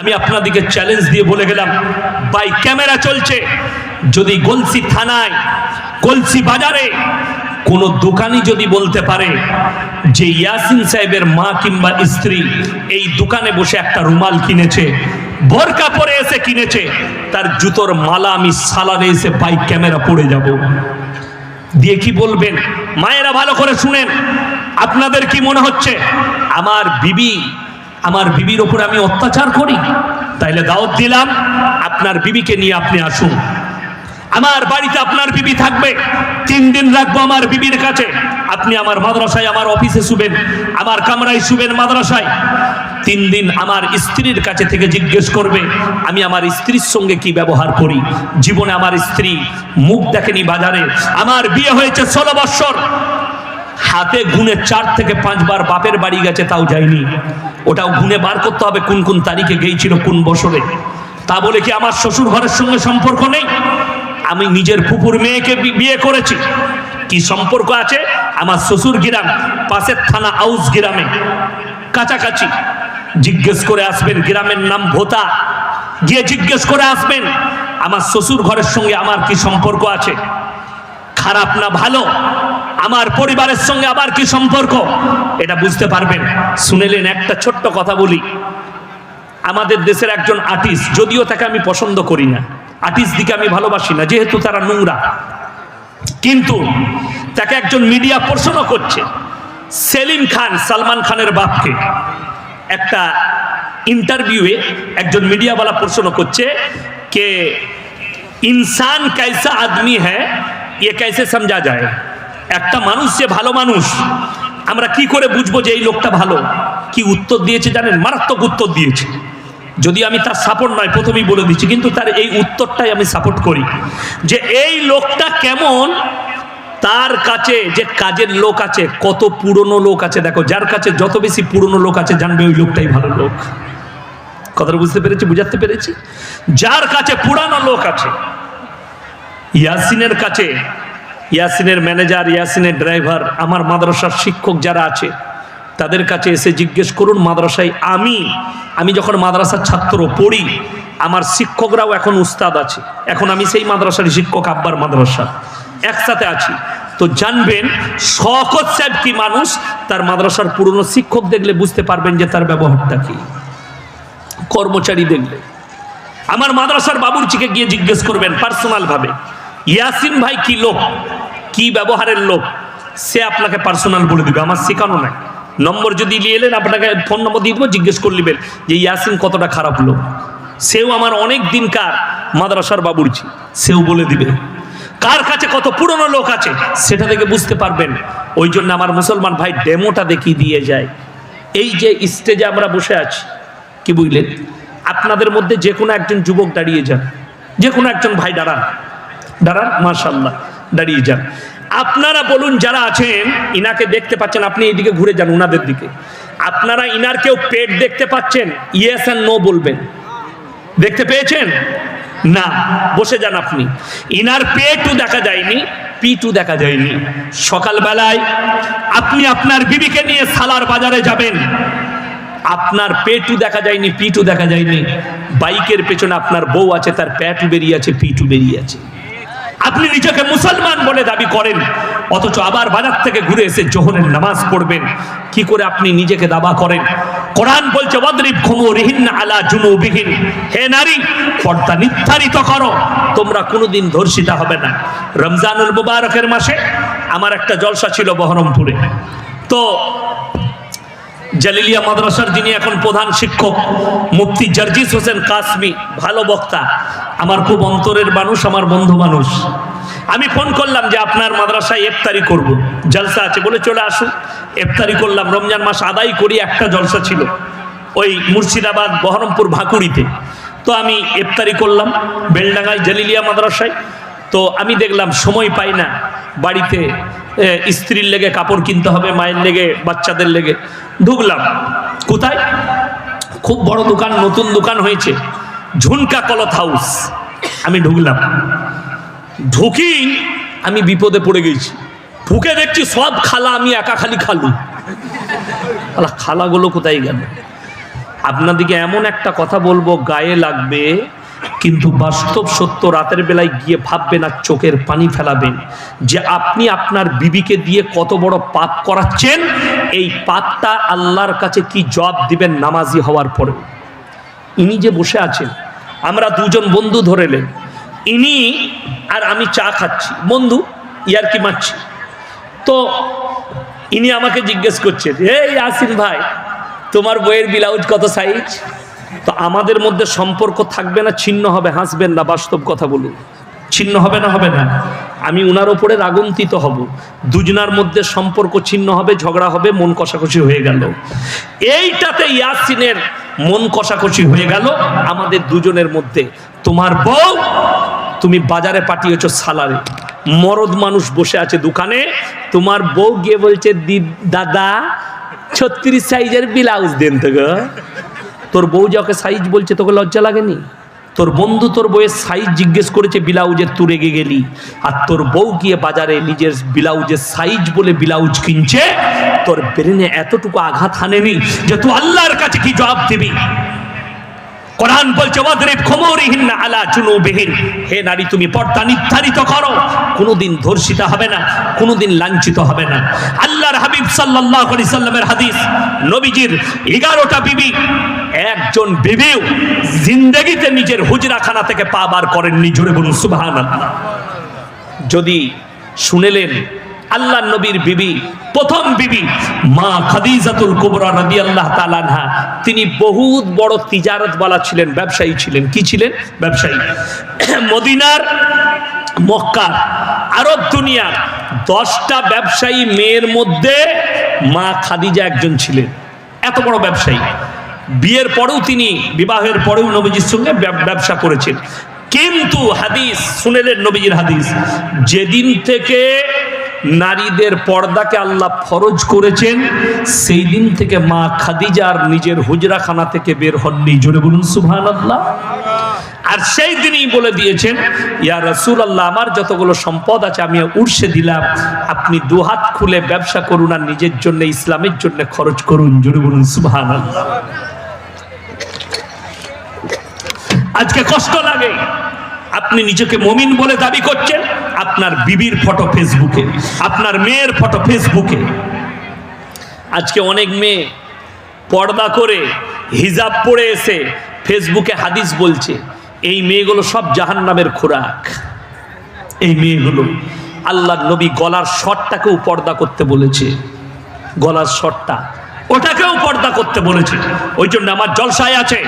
আমি আপনাদেরকে চ্যালেঞ্জ দিয়ে বলে গেলাম বাই ক্যামেরা চলছে। যদি গলসি থানায়, গলসি বাজারে কোন দোকানি যদি বলতে পারে যে ইয়াসিন সাহেবের মা কিংবা স্ত্রী এই দোকানে বসে একটা রুমাল কিনেছে, বোরকা পরে এসে কিনেছে, তার জুতোর মালা আমি সালারে এসে বাইক ক্যামেরা পড়ে যাব। দিয়ে কি বলবেন? মায়েরা ভালো করে শুনেন। আপনাদের কি মনে হচ্ছে? আমার বিবি আমার বিবির ওপর আমি অত্যাচার করি, তাইলে দাওয়াত দিলাম, আপনার বিবিকে নিয়ে আপনি আসুন। আমার বাড়িতে আপনার বিবি থাকবে, তিন দিন রাখব আমার বিবির কাছে। আপনি আমার মাদ্রাসায়, আমার অফিসে শুবেন, আমার কামরায় শুবেন মাদ্রাসায়। তিন দিন আমার স্ত্রীর কাছে থেকে জিজ্ঞেস করবে, আমি আমার স্ত্রীর সঙ্গে কি ব্যবহার করি? জীবনে আমার স্ত্রী মুখ দেখেনি বাজারে। আমার বিয়ে হয়েছে ষোলো বৎসর। হাতে গুনে চার থেকে পাঁচবার বাপের বাড়ি গেছে, তাও যায়নি। ওটাও গুনে বার করতে হবে, কোন কোন তারিখে গিয়েছিল, কোন বছরে। তা বলে কি আমার শ্বশুর ঘরের সঙ্গে সম্পর্ক নেই? আমি নিজের ফুপুর মেয়েকে বিয়ে করেছি। কি সম্পর্ক আছে? আমার শ্বশুর গ্রাম, পাশের থানা আউস গ্রামে। কাছাকাছি। জিজ্ঞেস করে আসবেন, গ্রামের নাম ভোতা। গিয়ে জিজ্ঞেস করে আসবেন, আমার শ্বশুর ঘরের সঙ্গে আমার কি সম্পর্ক আছে? খারাপ না ভালো? আমার পরিবারের সঙ্গে আবার কি সম্পর্ক এটা বুঝতে পারবেন শুনেলেন একটা ছোট্ট কথা বলি আমাদের দেশের একজন আর্টিস্ট যদিও তাকে আমি পছন্দ করি না আর্টিস্ট দিকে আমি ভালোবাসি না যেহেতু তারা নোংরা কিন্তু তাকে একজন মিডিয়া প্রশ্ন করছে সেলিম খান সালমান খানের বাপকে একটা ইন্টারভিউয়ে একজন মিডিয়াওয়ালা প্রশ্ন করছে কে ইনসান कैसा আদমি হ্যাঁ ইয়ে कैसे समझा যায় একটা মানুষ যে ভালো মানুষ, আমরা কি করে বুঝব যে এই লোকটা ভালো? কি উত্তর দিয়েছে জানেন? মারাত্মক উত্তর দিয়েছে। যদি আমি তার সাপোর্ট নয়, প্রথমেই বলে দিচ্ছি, কিন্তু তার এই উত্তরটাই আমি সাপোর্ট করি। যে এই লোকটা কেমন? তার কাছে যে কাজের লোক আছে, কত পুরনো লোক আছে, দেখো, যার কাছে যত বেশি পুরনো লোক আছে, জানবে ওই লোকটাই ভালো লোক। কথাটা বুঝতে পেরেছি? বুঝাতে পেরেছি? যার কাছে পুরানো লোক আছে, ইয়াসিনের কাছে ইয়াসিনের ম্যানেজার, ইয়াসিনের ড্রাইভার, আমার মাদ্রাসার শিক্ষক যারা আছে, তাদের কাছে এসে জিজ্ঞেস করুন মাদ্রাসায় আমি আমি যখন মাদ্রাসার ছাত্র পড়ি, আমার শিক্ষকরাও এখন উস্তাদ আছে। এখন আমি সেই মাদ্রাসার শিক্ষক, আব্বার মাদ্রাসা। একসাথে আছি। তো জানবেন, শকত সাহেব কি মানুষ, তার মাদ্রাসার পুরনো শিক্ষক দেখলে বুঝতে পারবেন যে তার ব্যবহারটা কি। কর্মচারী দেখলে। আমার মাদ্রাসার বাবুরচিকে গিয়ে জিজ্ঞেস করবেন পার্সোনাল ভাবে, ইয়াসিন ভাই কি লোক? কি ব্যবহারের লোক সে আপনাকে পার্সোনাল বলে দিবে, আমার শেখানো নাই। নম্বর যদি নিয়ে এলেন, আপনাকে ফোন নম্বর দিয়ে দেবো, জিজ্ঞেস করে নেবেন যে, ইয়াসিন কতটা খারাপ লোক? সেও আমার অনেক দিনকার মাদ্রাসার বাবুরচি, সেও বলে দিবে। কার কাছে কত পুরনো লোক আছে, সেটা থেকে বুঝতে পারবেন। ওই জন্য আমার মুসলমান ভাই ডেমোটা দেখিয়ে দিয়ে যায়। এই যে স্টেজে আমরা বসে আছি, কি বুঝলেন? আপনাদের মধ্যে যে কোনো একজন যুবক দাঁড়িয়ে যান, যে কোনো একজন ভাই দাঁড়ান। দাঁড়ান মাশাল্লাহ দাঁড়িয়ে যান। আপনারা বলুন যারা আছেন, ইনাকে দেখতে পাচ্ছেন, আপনি এইদিকে ঘুরে যান উনাদের দিকে। আপনারা ইনার কেউ পেট দেখতে পাচ্ছেন? ইয়েস অ্যান্ড নো বলবেন। দেখতে পেয়েছেন? না, বসে যান আপনি। ইনার পেটও দেখা যায়নি পিটু দেখা যায়নি। সকালবেলায় আপনি আপনার বিবিকে নিয়ে সালার বাজারে যাবেন। আপনার পেটু দেখা যায়নি পিটু দেখা যায়নি। বাইকের পেছনে আপনার বউ আছে, তার প্যাটু বেরিয়ে আছে পিটু বেরিয়ে আছে। আপনি নিজেকে মুসলমান বলে দাবি করেন, অথচ আবার বাজার থেকে ঘুরে এসে জোহরের নামাজ পড়বেন। কি করে আপনি নিজেকে দাবা করেন? কোরআন বলছে, ওয়াদরিব খুমুরিহিন আলা জুনুবিহিন। হে নারী, পর্দা নির্ধারিত করো, তোমরা কোনোদিন ধর্ষিতা হবে না। রমজানুল মুবারকের মাসে আমার একটা জলসা ছিল বহরমপুরে। তো জালিলিয়া মাদ্রাসার যিনি এখন প্রধান শিক্ষক, মুফতি জার্জিস হোসেন কাসমি, ভালো বক্তা। আমার খুব অন্তরের মানুষ, আমার বন্ধু মানুষ। আমি ফোন করলাম যে আপনার মাদ্রাসায় এফতারি করব। জলসা আছে, বলে চলে আসুন। ইফতারি করলাম, রমজান মাস আদায় করি, একটা জলসা ছিল ওই মুর্শিদাবাদ বহরমপুর ভাকুড়িতে। তো আমি ইফতারি করলাম, বেলডাঙ্গায় জালিলিয়া মাদ্রাসায়। তো আমি দেখলাম সময় পাই না, বাড়িতে স্ত্রীর লেগে কাপড় কিনতে হবে, মায়ের লেগে, বাচ্চাদের লেগে। ঢুকলাম। কোথায়? খুব বড় দোকান, নতুন দোকান হয়েছে। ঝুনকা কলত হাউস। আমি ঢুকলাম। ঢুকি আমি বিপদে পড়ে গেছি। ঢুকে দেখছি সব খালা আমি একা খালি খালু। খালাগুলো কোথায় গেল? আপনাদিকে এমন একটা কথা বলব, গায়ে লাগবে কিন্তু বাস্তব সত্য রাতের বেলায় গিয়ে ভাববেন আর চোখের পানি ফেলাবেন। যে আপনি আপনার বিবিকে দিয়ে কত বড় পাপ করাচ্ছেন, এই পাপটা আল্লাহর কাছে কি জবাব দিবেন নামাজি হওয়ার পরে? ইনি যে বসে আছেন, আমরা দুজন বন্ধু ধরেলেন ইনি আর আমি চা খাচ্ছি। বন্ধু ইয়ার কি মারছি। তো ইনি আমাকে জিজ্ঞেস করছেন, এই আসিন ভাই, তোমার বইয়ের ব্লাউজ কত সাইজ তো আমাদের মধ্যে সম্পর্ক থাকবে না, ছিন্ন হবে, হাসবেন না, বাস্তব কথা বলুন। ছিন্ন হবে না হবে না? আমি উনার ওপরে রাগন্তিত হব। দুজনার মধ্যে সম্পর্ক ছিন্ন হবে, ঝগড়া হবে, মন কষাকষি হয়ে গেল। এইটাতে ইয়াসিনের মন কষাকষি হয়ে গেল আমাদের দুজনের মধ্যে। তোমার বউ, তুমি বাজারে পাঠিয়েছো সালারে। মরদ মানুষ বসে আছে দোকানে। তোমার বউ গিয়ে বলছে, "দি- দাদা, ছত্রিশ সাইজের ব্লাউজ দেন তো তোর বউ যাকে সাইজ বলছে, তোকে লজ্জা লাগেনি? তোর বন্ধু তোর বউয়ের সাইজ জিজ্ঞেস করেছে, ব্লাউজের তুই রেগে গেলি। আর তোর বউ গিয়ে বাজারে নিজের ব্লাউজের সাইজ বলে ব্লাউজ কিনছে, তোর ব্রেনে এতটুকু আঘাত হানেনি যে তুই আল্লাহর কাছে কি জবাব দিবি? কোরআন বলছে আলা জুনুবিহিন। হে নারী, তুমি পর্দা নির্ধারিত করো। কোনোদিন ধর্ষিতা হবে না, কোনোদিন লাঞ্ছিত হবে না। আল্লাহর হাবিব সাল্লাল্লাহু আলাইহি সাল্লামের হাদিস, নবীজির 11টা বিবি একজন বিবিও জিন্দেগিতে নিজের হুজরাখানা থেকে পা বার করেননি, জোরে বলুন, সুবহানাল্লাহ। যদি শুনেলেন আল্লাহ নবীর বিবি, প্রথম বিবি, মা খাদিজাতুল কুবরা রাদিয়াল্লাহু তাআলা আনহা, তিনি বহুত বড় তিজারত বালা ছিলেন, ব্যবসায়ী ছিলেন। কি ছিলেন? ব্যবসায়ী। মদিনার মক্কার আরব দুনিয়ার দশটা ব্যবসায়ী মেয়ের মধ্যে মা খাদিজা একজন ছিলেন। এত বড় ব্যবসায়ী। বিয়ের পরেও তিনি, বিবাহের পরেও নবীজির সঙ্গে ব্যবসা করেছেন। কিন্তু হাদিস, শুনেলেন নবীজির হাদিস, যেদিন থেকে নারীদের পর্দাকে আল্লাহ ফরজ করেছেন, সেই দিন থেকে মা খাদিজার নিজের হুজরাখানা থেকে বের হননি। জোরে বলুন সুবহান আল্লাহ আর সেই দিনই বলে দিয়েছেন, ইয়া রসুল আল্লাহ আমার যতগুলো সম্পদ আছে, আমি উড়সে দিলাম। আপনি দুহাত খুলে ব্যবসা করুন আর নিজের জন্য, ইসলামের জন্য খরচ করুন। জোরে বলুন সুবহান আল্লাহ আজকে কষ্ট লাগে। আপনি নিজেকে মমিন বলে দাবি করছেন, আপনার বিবির ফটো ফেসবুকে, আপনার মেয়ের ফটো ফেসবুকে। আজকে অনেক মেয়ে পর্দা করে হিজাব পরে এসে ফেসবুকে হাদিস বলছে, এই মেয়েগুলো সব জাহান্নামের খোরাক। এই মেয়েগুলো আল্লাহ নবী গলার শটটাকেও পর্দা করতে বলেছে। গলার শটটা ওটাকেও পর্দা করতে বলেছে। ওই জন্য আমার জলসায় আছে।